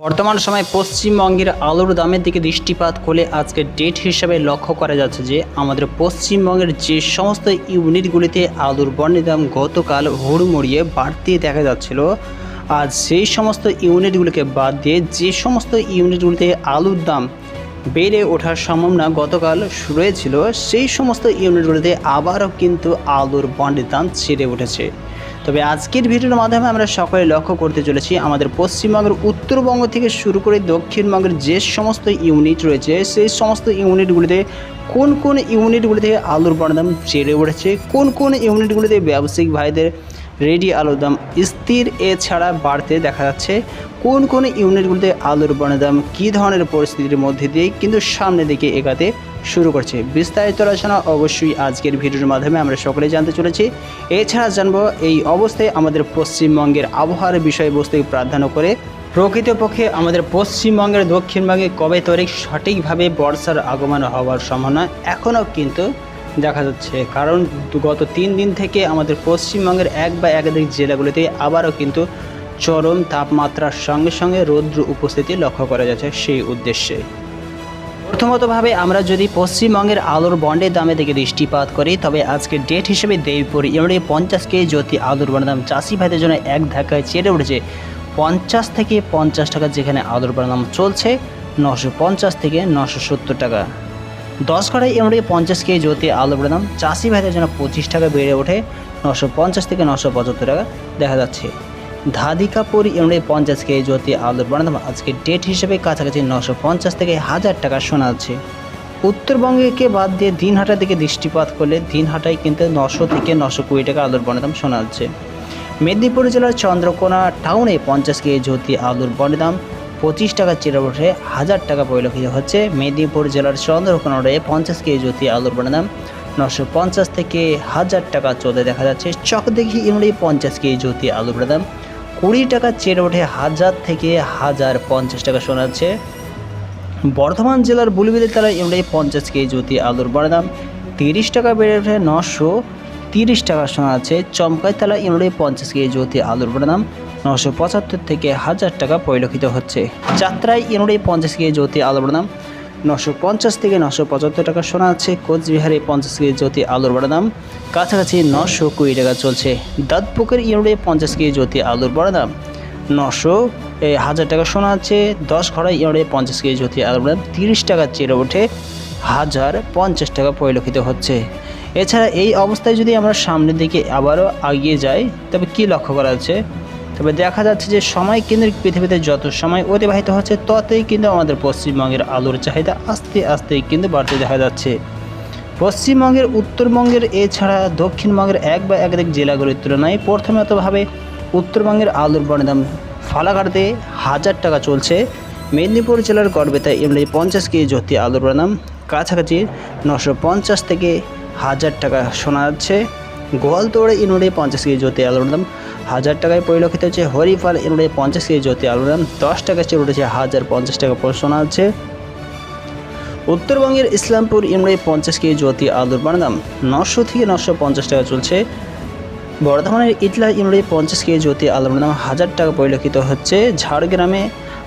বর্তমান সময়ে পশ্চিমবঙ্গের আলুর দামের দিকে দৃষ্টিপাত করলে আজকে ডেট হিসাবে লক্ষ্য করা যাচ্ছে যে, আমাদের পশ্চিমবঙ্গের যে সমস্ত ইউনিটগুলিতে আলুর বর্ণের দাম গতকাল হুড়মুড়িয়ে বাড়তে দেখা যাচ্ছিল। আজ সেই সমস্ত ইউনিটগুলিকে বাদ দিয়ে যে সমস্ত ইউনিটগুলিতে আলুর দাম বেড়ে ওঠার সম্ভাবনা গতকাল রয়েছিল, সেই সমস্ত ইউনিটগুলিতে আবারও কিন্তু আলুর বন্ডের দাম ছেড়ে উঠেছে। তবে আজকের ভিডিওর মাধ্যমে আমরা সকলে লক্ষ্য করতে চলেছি আমাদের পশ্চিমবঙ্গের উত্তরবঙ্গ থেকে শুরু করে দক্ষিণবঙ্গের যে সমস্ত ইউনিট রয়েছে, সেই সমস্ত ইউনিটগুলিতে কোন কোন ইউনিটগুলিতে আলুর দাম চেড়ে উঠেছে, কোন কোন ইউনিটগুলিতে ব্যবসায়িক ভাইদের রেডি আলুর দাম স্থির এছাড়া বাড়তে দেখা যাচ্ছে, কোন কোন ইউনিটগুলিতে আলুর দাম কী ধরনের পরিস্থিতির মধ্যে দিয়ে কিন্তু সামনের দিকে এগাতে শুরু করছে। বিস্তারিত আলোচনা অবশ্যই আজকের ভিডিওর মাধ্যমে আমরা সকলে জানতে চলেছি। এছাড়া জানব এই অবস্থায় আমাদের পশ্চিমবঙ্গের আবহাওয়ার বিষয়বস্তুকে প্রাধান্য করে প্রকৃতপক্ষে আমাদের পশ্চিমবঙ্গের দক্ষিণবঙ্গে কবে তারিখ সঠিকভাবে বর্ষার আগমন হওয়ার সম্ভাবনা এখনও কিন্তু দেখা যাচ্ছে। কারণ গত তিন দিন থেকে আমাদের পশ্চিমবঙ্গের এক বা একাধিক জেলাগুলিতে আবারও কিন্তু চরম তাপমাত্রার সঙ্গে সঙ্গে রৌদ্র উপস্থিতি লক্ষ্য করা যাচ্ছে সেই উদ্দেশ্যে। প্রথমতভাবে আমরা যদি পশ্চিমবঙ্গের আলুর বন্ডের দামে দিকে দৃষ্টিপাত করি, তবে আজকে ডেট হিসেবে দেবপুর ইউনিটে পঞ্চাশ কেজি জ্যোতি আলুর বন্ডের দাম চাষি ভাইদের জন্য এক ধাক্কায় চেড়ে উঠেছে পঞ্চাশ থেকে পঞ্চাশ টাকা, যেখানে আলুর বন্ডের দাম চলছে নশো পঞ্চাশ থেকে নশো সত্তর টাকা। দশ কড়াই ইউনিটে পঞ্চাশ কেজি জ্যোতি আলুর বন্ডের দাম চাষি ভাইদের জন্য পঁচিশ টাকা বেড়ে ওঠে নশো পঞ্চাশ থেকে নশো পঁচাত্তর টাকা। দেখা যাচ্ছে ধাদিকাপুর ইউনিটে পঞ্চাশ কেজি জ্যোতি আলুর বন্ডের আজকে ডেট হিসেবে কাছাকাছি নশো পঞ্চাশ থেকে হাজার টাকা শোনা যাচ্ছে উত্তরবঙ্গকে বাদ দিয়ে দিনহাটার দিকে দৃষ্টিপাত করলে দিনহাটায় কিন্তু নশো থেকে নশো কুড়ি টাকা আলুর বন্ডের দাম শোনা যাচ্ছে মেদিনীপুর জেলার চন্দ্রকোনা টাউনে পঞ্চাশ কেজি জ্যোতি আলুর বন্ডের দাম পঁচিশ টাকা চেরে হাজার টাকা পরিলক্ষিত হচ্ছে। মেদিনীপুর জেলার চন্দ্রকোনা পঞ্চাশ কেজি জ্যোতি আলুর বন্ডের দাম নশো পঞ্চাশ থেকে হাজার টাকা চলতে দেখা যাচ্ছে। চকদেখি ইউনিটে পঞ্চাশ কেজি জ্যোতি আলুর বন্ডের দাম কুড়ি টাকা চেরে ওঠে হাজার থেকে হাজার পঞ্চাশ টাকা শোনাচ্ছে। বর্ধমান জেলার বুলবিলি তালা ইউনিটে পঞ্চাশ কেজি জ্যোতি আলুর বড় দাম তিরিশ টাকা বেড়ে ওঠে নশো তিরিশ টাকা শোনা যাচ্ছে চমকাইতলা ইউনিটে পঞ্চাশ কেজি জ্যোতি আলুর বড় দাম নশো পঁচাত্তর থেকে হাজার টাকা পরিলক্ষিত হচ্ছে। যাত্রায় ইউনিটে পঞ্চাশ কেজি জ্যোতি আলুর বড় দাম নশো পঞ্চাশ থেকে নশো পঁচাত্তর টাকা শোনা যাচ্ছে কোচবিহারে পঞ্চাশ কেজি জ্যোতি আলুর বড় দাম। কাছাকাছি নশো কুড়ি টাকা চলছে। দাঁতপুকের ইউনিটে পঞ্চাশ কেজি জ্যোতি আলুর বড় দাম। নশো হাজার টাকা শোনা যাচ্ছে দশ ঘড়া ইউরে পঞ্চাশ কেজি জ্যোতি আলুর দাম। তিরিশ টাকা চেড়ে ওঠে। হাজার পঞ্চাশ টাকা পরিলক্ষিত হচ্ছে। এছাড়া এই অবস্থায় যদি আমরা সামনের দিকে আবারও এগিয়ে যাই, তবে কি লক্ষ্য করা যাচ্ছে? তবে দেখা যাচ্ছে যে সময় কেন্দ্রিক পৃথিবীতে যত সময় অতিবাহিত হচ্ছে, ততই কিন্তু আমাদের পশ্চিমবঙ্গের আলুর চাহিদা আস্তে আস্তে কিন্তু বাড়তে দেখা যাচ্ছে। পশ্চিমবঙ্গের, উত্তরবঙ্গের, এছাড়া দক্ষিণবঙ্গের এক বা একাধিক জেলাগুলির তুলনায় প্রথমতভাবে উত্তরবঙ্গের আলুর বনের ফালাঘাটতে হাজার টাকা চলছে। মেদিনীপুর জেলার গড়বেতা এমনি পঞ্চাশ কেজি জ্যোতি আলুর বনের কাছাকাছি নশো পঞ্চাশ থেকে হাজার টাকা শোনা যাচ্ছে। গোয়ালতোড়ে ইনুড়ে পঞ্চাশ কেজি জ্যোতি আলুর দাম হাজার টাকায় পরিলক্ষিত হচ্ছে হরিফাল ইনুড়ে পঞ্চাশ কেজি জ্যোতি আলুর দাম দশ টাকা চেয়ে উঠেছে হাজার পঞ্চাশ টাকা শোনা যাচ্ছে উত্তরবঙ্গের ইসলামপুর ইমরাই পঞ্চাশ কেজি জ্যোতি আলুর দাম নশো থেকে নশো পঞ্চাশ টাকা চলছে। বর্ধমানের ইটলা ইমরাই পঞ্চাশ কেজি জ্যোতি আলুর দাম হাজার টাকা পরিলক্ষিত হচ্ছে। ঝাড়গ্রামে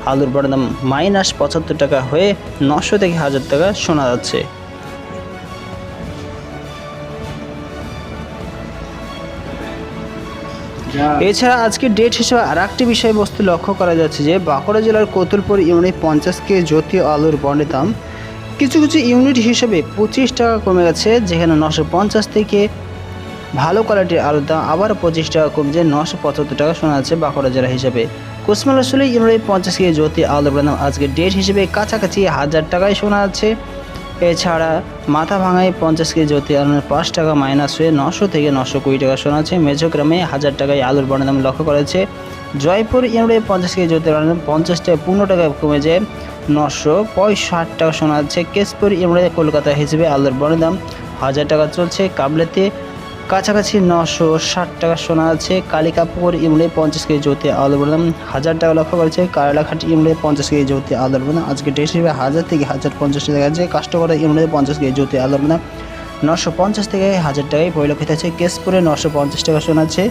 আলুর দাম মাইনাস পঁচাত্তর টাকা হয়ে নশো থেকে হাজার টাকা শোনা যাচ্ছে। এছাড়া আজকে ডেট হিসেবে আর একটি বিষয়বস্তু লক্ষ্য করা যাচ্ছে যে বাঁকুড়া জেলার কতুলপুর ইউনিট পঞ্চাশ কে জ্যোতি আলুর বন্ডের দাম কিছু কিছু ইউনিট হিসেবে পঁচিশ টাকা কমে গেছে, যেখানে নশো পঞ্চাশ থেকে ভালো কোয়ালিটির আলুর দাম আবার পঁচিশ টাকা কমছে নশো পঁচাত্তর টাকা শোনা যাচ্ছে বাঁকুড়া জেলা হিসেবে। কুসমালাশলী ইউনিট পঞ্চাশ কেজি জ্যোতি আলুর দাম আজকে ডেট হিসেবে কাছাকাছি হাজার টাকায় শোনা যাচ্ছে। এছাড়া মাথা ভাঙায় পঞ্চাশ কেজি জ্যোতি আলমের পাঁচ টাকা মাইনাস হয়ে নশো থেকে নশো কুড়ি টাকা শোনা আছে মেঝোগ্রামে হাজার টাকায় আলুর বনের দাম লক্ষ্য করেছে। জয়পুর ইউনিটে পঞ্চাশ কেজি জ্যোতি আলমের পঞ্চাশ টাকা পনেরো টাকা কমে যায় নশো পঁয়ষাট টাকা শোনা যাচ্ছে কেশপুর ইউনিটে কলকাতা হিসেবে আলুর বনের দাম হাজার টাকা চলছে। কাবলেতে কাছাকাছি নশো ষাট টাকা সোনা আছে। কালিকাপুর ইমলে পঞ্চাশ কেজি জ্যোতি আলুর দাম হাজার টাকা লক্ষ্য করেছে। কারালাঘাট ইমলে পঞ্চাশ কেজি জ্যোতি আলুর দাম আজকে ডেট হিসেবে হাজার থেকে হাজার পঞ্চাশ টাকা আছে। কাস্টমার ইমলে পঞ্চাশ কেজি জ্যোতি আলুর দাম নশো পঞ্চাশ থেকে হাজার টাকায় পরিলক্ষিত আছে কেশপুরে নশো পঞ্চাশ টাকা শোনা যাচ্ছে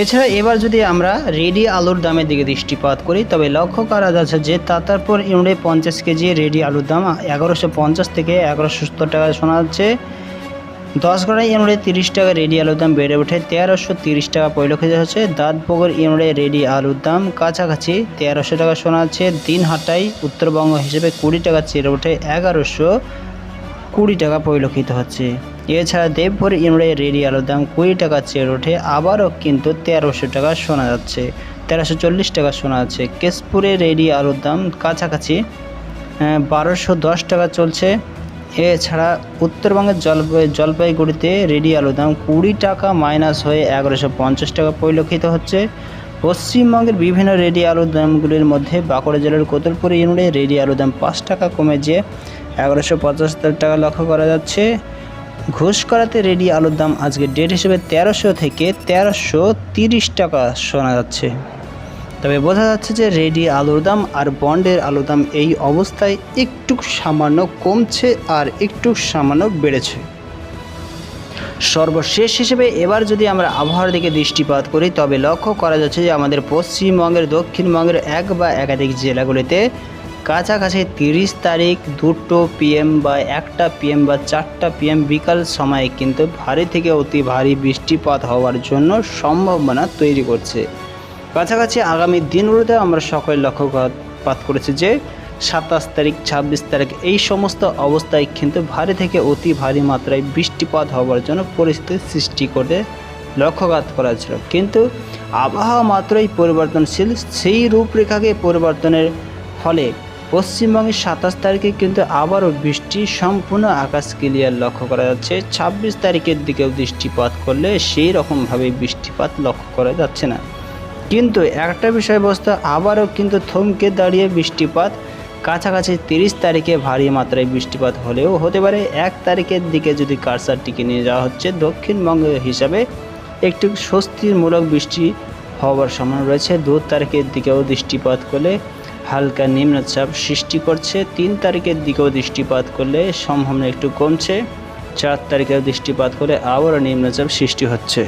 এছাড়া এবার যদি আমরা রেডি আলুর দামের দিকে দৃষ্টিপাত করি, তবে লক্ষ্য করা যাচ্ছে যে তাতারপুর ইউনিটে পঞ্চাশ কেজি রেডি আলুর দাম এগারোশো পঞ্চাশ থেকে এগারোশো সত্তর টাকা শোনা যাচ্ছে দশ গড়া ইউনিটে তিরিশ টাকা রেডি আলুর দাম বেড়ে ওঠে তেরোশো তিরিশ টাকা পরিলক্ষিত হচ্ছে। দাঁতপুকুর ইউনিটে রেডি আলুর দাম কাছাকাছি তেরোশো টাকা শোনা যাচ্ছে দিনহাটায় উত্তরবঙ্গ হিসেবে কুড়ি টাকা চেড়ে ওঠে এগারোশো কুড়ি টাকা পরিলক্ষিত হচ্ছে। এছাড়া দেবপুর ইউনিটে রেডি আলুর দাম কুড়ি টাকা চেড়ে ওঠে। আবারও কিন্তু তেরোশো টাকা শোনা যাচ্ছে। তেরোশো চল্লিশ টাকা শোনা যাচ্ছে কেশপুরে রেডি আলুর দাম কাছাকাছি বারোশো দশ টাকা চলছে। এছাড়া উত্তরবঙ্গের জলপাই জলপাইগুড়িতে রেডি আলুর দাম কুড়ি টাকা মাইনাস হয়ে এগারোশো পঞ্চাশ টাকা পরিলক্ষিত হচ্ছে। পশ্চিমবঙ্গের বিভিন্ন রেডি আলুর দামগুলির মধ্যে বাঁকুড়া জেলার কোতলপুর ইউনিটে রেডি আলুর দাম পাঁচ টাকা কমে যে এগারোশো পঁচাত্তর টাকা লক্ষ্য করা যাচ্ছে। ঘুষ করাতে রেডি আলুর দাম আজকে ডেট হিসেবে তেরোশো থেকে তেরোশো তিরিশ টাকা শোনা যাচ্ছে। তবে বোঝা যাচ্ছে যে রেডি আলুর দাম আর বন্ডের আলুর দাম এই অবস্থায় একটু সামান্য কমছে আর একটু সামান্য বেড়েছে। সর্বশেষ হিসেবে এবার যদি আমরা আবহাওয়ার দিকে দৃষ্টিপাত করি, তবে লক্ষ্য করা যাচ্ছে যে আমাদের পশ্চিমবঙ্গের, দক্ষিণবঙ্গের এক বা একাধিক জেলাগুলিতে কাছাকাছি তিরিশ তারিখ দুটো পিএম বা একটা পিএম বা চারটা পিএম বিকাল সময়ে কিন্তু ভারী থেকে অতি ভারী বৃষ্টিপাত হওয়ার জন্য সম্ভাবনা তৈরি করছে। কাছাকাছি আগামী দিনগুলোতে আমরা সকলে লক্ষ্যপাত করেছি যে সাতাশ তারিখ, ছাব্বিশ তারিখ এই সমস্ত অবস্থায় কিন্তু ভারী থেকে অতি ভারী মাত্রায় বৃষ্টিপাত হওয়ার জন্য পরিস্থিতি সৃষ্টি করে লক্ষ্যঘাত করা ছিল কিন্তু আবহাওয়া মাত্রই পরিবর্তনশীল, সেই রূপরেখাকে পরিবর্তনের ফলে পশ্চিমবঙ্গের সাতাশ তারিখে কিন্তু আবারও বৃষ্টি সম্পূর্ণ আকাশ ক্লিয়ার লক্ষ্য করা যাচ্ছে। ছাব্বিশ তারিখের দিকেও দৃষ্টিপাত করলে সেই রকমভাবে বৃষ্টিপাত লক্ষ্য করা যাচ্ছে না। কিন্তু একটা বিষয়বস্তু আবারও কিন্তু থমকে দাঁড়িয়ে বৃষ্টিপাত। কাছাকাছি তিরিশ তারিখে ভারী মাত্রায় বৃষ্টিপাত হলেও হতে পারে, এক তারিখের দিকে যদি কারসারটিকে নিয়ে যাওয়া হচ্ছে, দক্ষিণবঙ্গ হিসাবে একটু স্বস্তিমূলক বৃষ্টি হওয়ার সম্ভাবনা রয়েছে। দু তারিখের দিকেও দৃষ্টিপাত করলে হালকা নিম্নচাপ সৃষ্টি করছে। তিন তারিখের দিকেও দৃষ্টিপাত করলে সম্ভাবনা একটু কমছে। চার তারিখেও দৃষ্টিপাত করে আবারও নিম্নচাপ সৃষ্টি হচ্ছে।